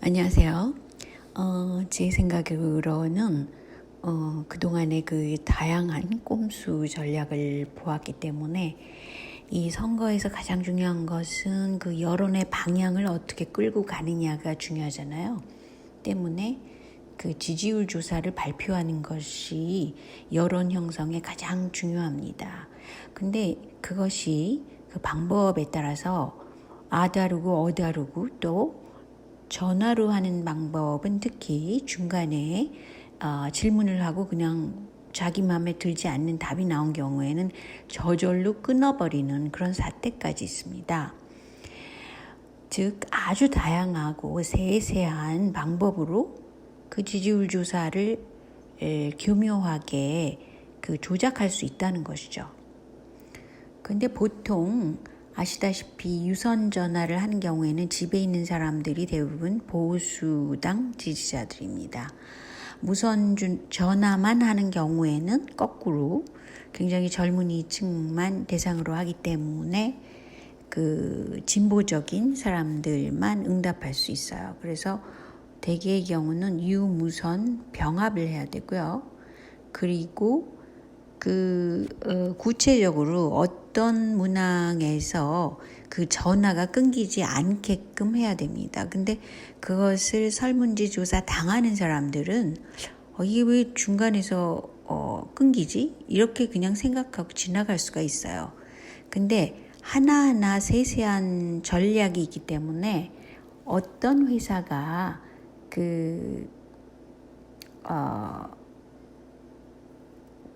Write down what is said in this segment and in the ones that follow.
안녕하세요. 어, 제 생각으로는 어, 그동안의 그 다양한 꼼수 전략을 보았기 때문에 이 선거에서 가장 중요한 것은 그 여론의 방향을 어떻게 끌고 가느냐가 중요하잖아요. 때문에 그 지지율 조사를 발표하는 것이 여론 형성에 가장 중요합니다. 근데 그것이 그 방법에 따라서 아 다르고 어 다르고 또 전화로 하는 방법은 특히 중간에 어, 질문을 하고 그냥 자기 마음에 들지 않는 답이 나온 경우에는 저절로 끊어버리는 그런 사태까지 있습니다. 즉 아주 다양하고 세세한 방법으로 그 지지율 조사를 에, 교묘하게 그 조작할 수 있다는 것이죠. 근데 보통 아시다시피 유선 전화를 하는 경우에는 집에 있는 사람들이 대부분 보수당 지지자들입니다. 무선 전화만 하는 경우에는 거꾸로 굉장히 젊은이층만 대상으로 하기 때문에 그 진보적인 사람들만 응답할 수 있어요. 그래서 대개의 경우는 유무선 병합을 해야 되고요. 그리고 그 어, 구체적으로 어 떤 문항에서 그 전화가 끊기지 않게끔 해야 됩니다. 근데 그것을 설문지 조사 당하는 사람들은 어, 이게 왜 중간에서 어, 끊기지? 이렇게 그냥 생각하고 지나갈 수가 있어요. 근데 하나하나 세세한 전략이 있기 때문에 어떤 회사가 그, 어,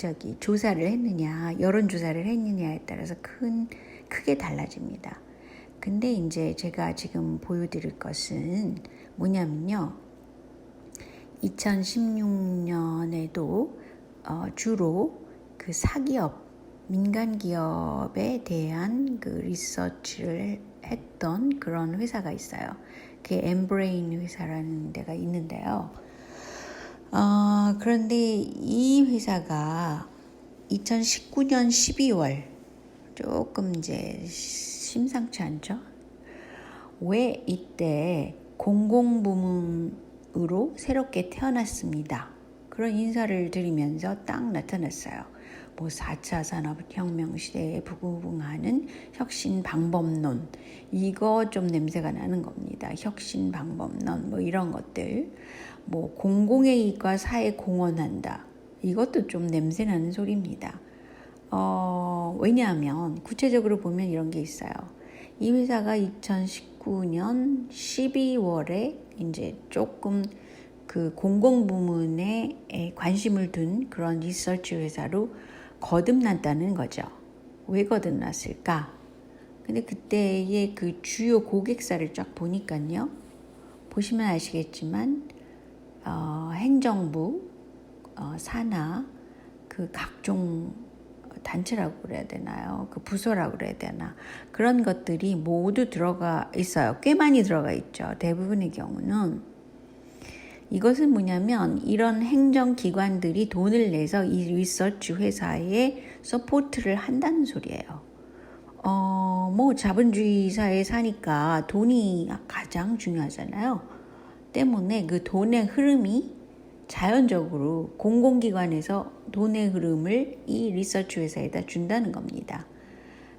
저기 조사를 했느냐, 여론 조사를 했느냐에 따라서 큰 크게 달라집니다. 근데 이제 제가 지금 보여드릴 것은 뭐냐면요. 2016년에도 어, 주로 그 사기업, 민간 기업에 대한 그 리서치를 했던 그런 회사가 있어요. 그게 엠브레인 회사라는 데가 있는데요. 어, 그런데 이 회사가 2019년 12월 조금 이제 심상치 않죠? 왜 이때 공공부문으로 새롭게 태어났습니다. 그런 인사를 드리면서 딱 나타났어요. 뭐 4차 산업혁명 시대에 부구붕하는 혁신 방법론 이거 좀 냄새가 나는 겁니다. 혁신 방법론 뭐 이런 것들 뭐 공공의 이익과 사회 공헌한다. 이것도 좀 냄새 나는 소리입니다. 어, 왜냐하면 구체적으로 보면 이런 게 있어요. 이 회사가 2019년 12월에 이제 조금 그 공공부문에 관심을 둔 그런 리서치 회사로 거듭났다는 거죠. 왜 거듭났을까? 근데 그때의 그 주요 고객사를 쫙 보니까요. 보시면 아시겠지만 어, 행정부, 어, 산하, 그 각종 단체라고 그래야 되나요? 그 부서라고 그래야 되나? 그런 것들이 모두 들어가 있어요. 꽤 많이 들어가 있죠. 대부분의 경우는. 이것은 뭐냐면 이런 행정기관들이 돈을 내서 이 리서치 회사에 서포트를 한다는 소리예요. 어, 뭐 자본주의 사회에 사니까 돈이 가장 중요하잖아요. 때문에 그 돈의 흐름이 자연적으로 공공기관에서 돈의 흐름을 이 리서치 회사에다 준다는 겁니다.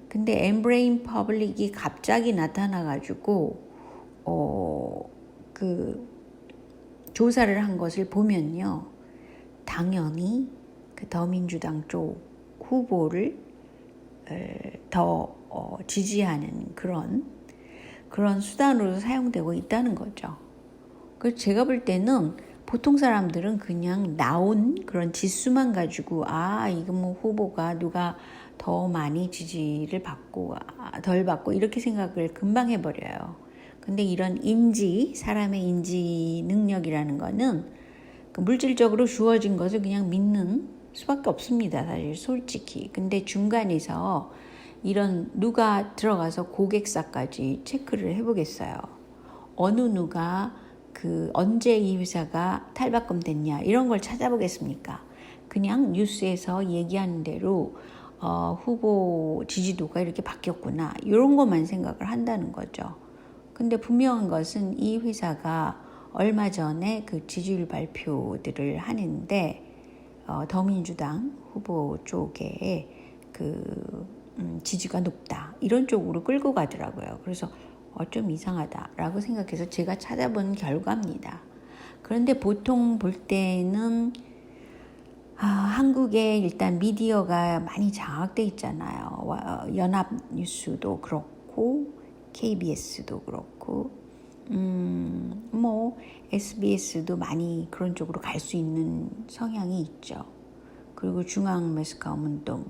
근데 엠브레인 퍼블릭이 갑자기 나타나가지고 어, 그 조사를 한 것을 보면요. 당연히 그 더민주당 쪽 후보를 더 어, 지지하는 그런 그런 수단으로 사용되고 있다는 거죠. 그 제가 볼 때는 보통 사람들은 그냥 나온 그런 지수만 가지고 아 이거 뭐 후보가 누가 더 많이 지지를 받고 아, 덜 받고 이렇게 생각을 금방 해버려요. 근데 이런 인지 사람의 인지 능력이라는 거는 그 물질적으로 주어진 것을 그냥 믿는 수밖에 없습니다. 사실 솔직히. 근데 중간에서 이런 누가 들어가서 고객사까지 체크를 해보겠어요. 어느 누가 그 언제 이 회사가 탈바꿈 됐냐 이런 걸 찾아보겠습니까? 그냥 뉴스에서 얘기하는 대로 어, 후보 지지도가 이렇게 바뀌었구나 이런 것만 생각을 한다는 거죠. 근데 분명한 것은 이 회사가 얼마 전에 그 지지율 발표들을 하는데 어, 더민주당 후보 쪽에 그 음, 지지가 높다 이런 쪽으로 끌고 가더라고요. 그래서 어, 좀 이상하다라고 생각해서 제가 찾아본 결과입니다. 그런데 보통 볼 때는 아, 한국에 일단 미디어가 많이 장악돼 있잖아요. 연합뉴스도 그렇고 KBS도 그렇 고 음, 뭐 SBS도 많이 그런 쪽으로 갈 수 있는 성향이 있죠. 그리고 중앙 매스컴은 또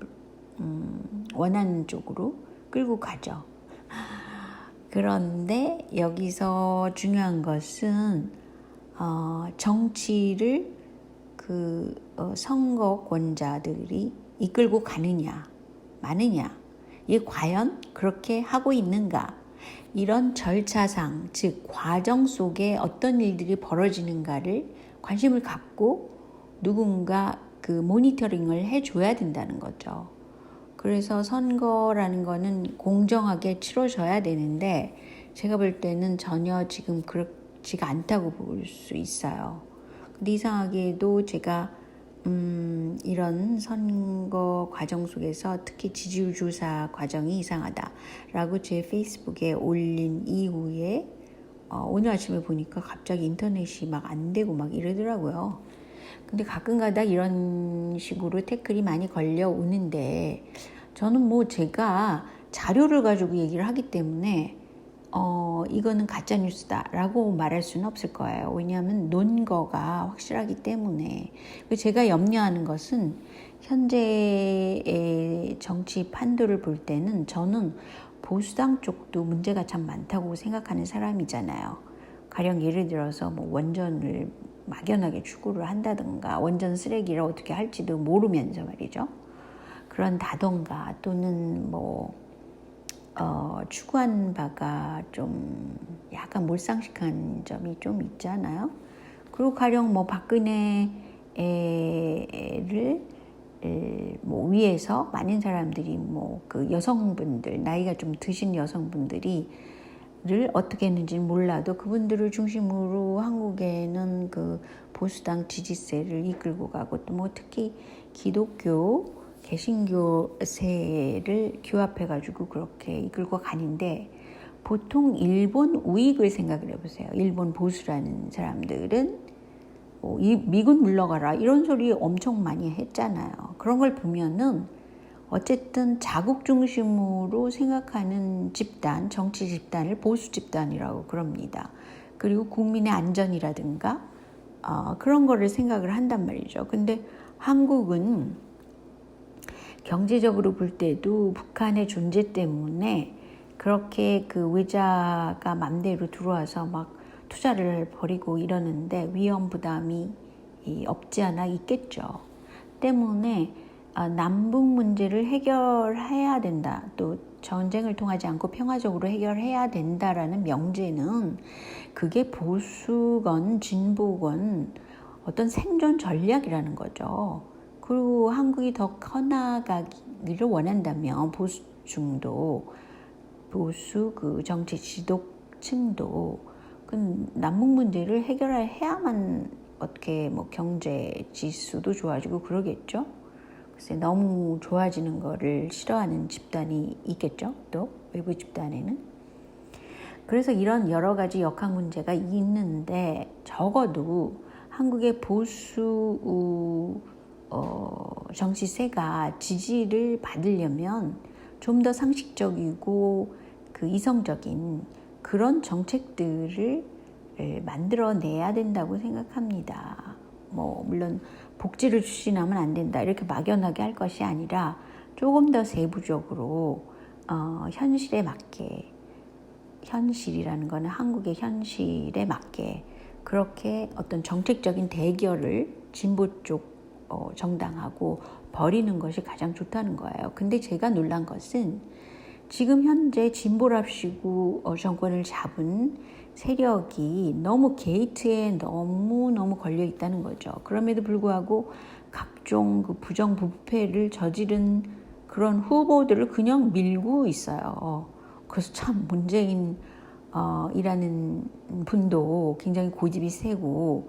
음, 원하는 쪽으로 끌고 가죠. 그런데 여기서 중요한 것은 어, 정치를 그 어, 선거권자들이 이끌고 가느냐, 마느냐, 이게 과연 그렇게 하고 있는가? 이런 절차상, 즉 과정 속에 어떤 일들이 벌어지는가를 관심을 갖고 누군가 그 모니터링을 해줘야 된다는 거죠. 그래서 선거라는 거는 공정하게 치러져야 되는데 제가 볼 때는 전혀 지금 그렇지가 않다고 볼 수 있어요. 근데 이상하게도 제가 음, 이런 선거 과정 속에서 특히 지지율 조사 과정이 이상하다라고 제 페이스북에 올린 이후에 어, 오늘 아침에 보니까 갑자기 인터넷이 막 안 되고 막 이러더라고요. 근데 가끔가다 이런 식으로 태클이 많이 걸려오는데 저는 뭐 제가 자료를 가지고 얘기를 하기 때문에 어, 이거는 가짜 뉴스다 라고 말할 수는 없을 거예요. 왜냐하면 논거가 확실하기 때문에. 제가 염려하는 것은 현재의 정치 판도를 볼 때는 저는 보수당 쪽도 문제가 참 많다고 생각하는 사람이잖아요. 가령 예를 들어서 뭐 원전을 막연하게 추구를 한다든가 원전 쓰레기를 어떻게 할지도 모르면서 말이죠. 그런 다던가 또는 뭐 어, 추구한 바가 좀 약간 몰상식한 점이 좀 있잖아요. 그리고 가령 뭐 박근혜를 뭐 위해서 많은 사람들이 뭐 그 여성분들 나이가 좀 드신 여성분들이 를 어떻게 했는지 몰라도 그분들을 중심으로 한국에는 그 보수당 지지세를 이끌고 가고 또 뭐 특히 기독교 개신교 세를 규합해가지고 그렇게 이끌고 가는데 보통 일본 우익을 생각을 해보세요. 일본 보수라는 사람들은 뭐 미군 물러가라 이런 소리 엄청 많이 했잖아요. 그런 걸 보면은 어쨌든 자국 중심으로 생각하는 집단, 정치 집단을 보수 집단이라고 그럽니다. 그리고 국민의 안전이라든가 어, 그런 거를 생각을 한단 말이죠. 근데 한국은 경제적으로 볼 때도 북한의 존재 때문에 그렇게 그 외자가 맘대로 들어와서 막 투자를 벌이고 이러는데 위험 부담이 없지 않아 있겠죠. 때문에 아, 남북 문제를 해결해야 된다. 또 전쟁을 통하지 않고 평화적으로 해결해야 된다라는 명제는 그게 보수건 진보건 어떤 생존 전략이라는 거죠. 그리고 한국이 더 커나가기를 원한다면 보수 중도 보수 그 정치 지도층도 그 남북 문제를 해결해야만 어떻게 뭐 경제 지수도 좋아지고 그러겠죠. 글쎄 너무 좋아지는 거를 싫어하는 집단이 있겠죠. 또 외부 집단에는. 그래서 이런 여러 가지 역학 문제가 있는데 적어도 한국의 보수 어, 정치세가 지지를 받으려면 좀 더 상식적이고 그 이성적인 그런 정책들을 만들어내야 된다고 생각합니다. 뭐 물론 복지를 추진하면 안 된다 이렇게 막연하게 할 것이 아니라 조금 더 세부적으로 어, 현실에 맞게 현실이라는 거는 한국의 현실에 맞게 그렇게 어떤 정책적인 대결을 진보 쪽 어, 정당하고 버리는 것이 가장 좋다는 거예요. 근데 제가 놀란 것은 지금 현재 진보랍시고 어, 정권을 잡은 세력이 너무 게이트에 너무너무 걸려 있다는 거죠. 그럼에도 불구하고 각종 그 부정부패를 저지른 그런 후보들을 그냥 밀고 있어요. 그래서 참 문재인 어, 일하는 분도 굉장히 고집이 세고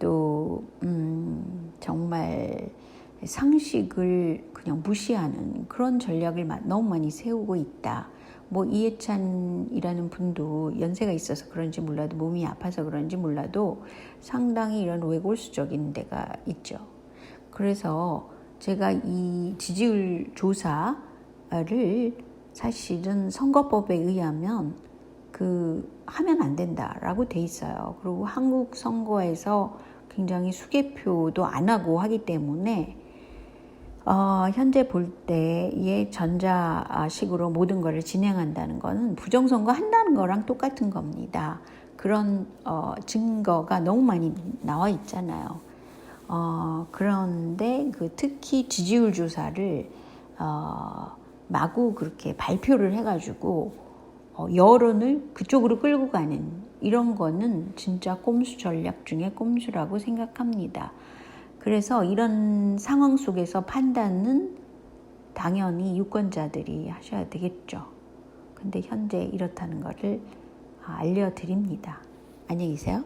또 음, 정말 상식을 그냥 무시하는 그런 전략을 마- 너무 많이 세우고 있다. 뭐 이해찬이라는 분도 연세가 있어서 그런지 몰라도 몸이 아파서 그런지 몰라도 상당히 이런 외골수적인 데가 있죠. 그래서 제가 이 지지율 조사를 사실은 선거법에 의하면 그 하면 안 된다라고 돼 있어요. 그리고 한국 선거에서 굉장히 수개표도 안 하고 하기 때문에 어, 현재 볼 때의 전자식으로 모든 것을 진행한다는 것은 부정선거 한다는 거랑 똑같은 겁니다. 그런 어, 증거가 너무 많이 나와 있잖아요. 어, 그런데 그 특히 지지율 조사를 어, 마구 그렇게 발표를 해가지고 어, 여론을 그쪽으로 끌고 가는 이런 거는 진짜 꼼수 전략 중에 꼼수라고 생각합니다. 그래서 이런 상황 속에서 판단은 당연히 유권자들이 하셔야 되겠죠. 근데 현재 이렇다는 것을 알려드립니다. 안녕히 계세요.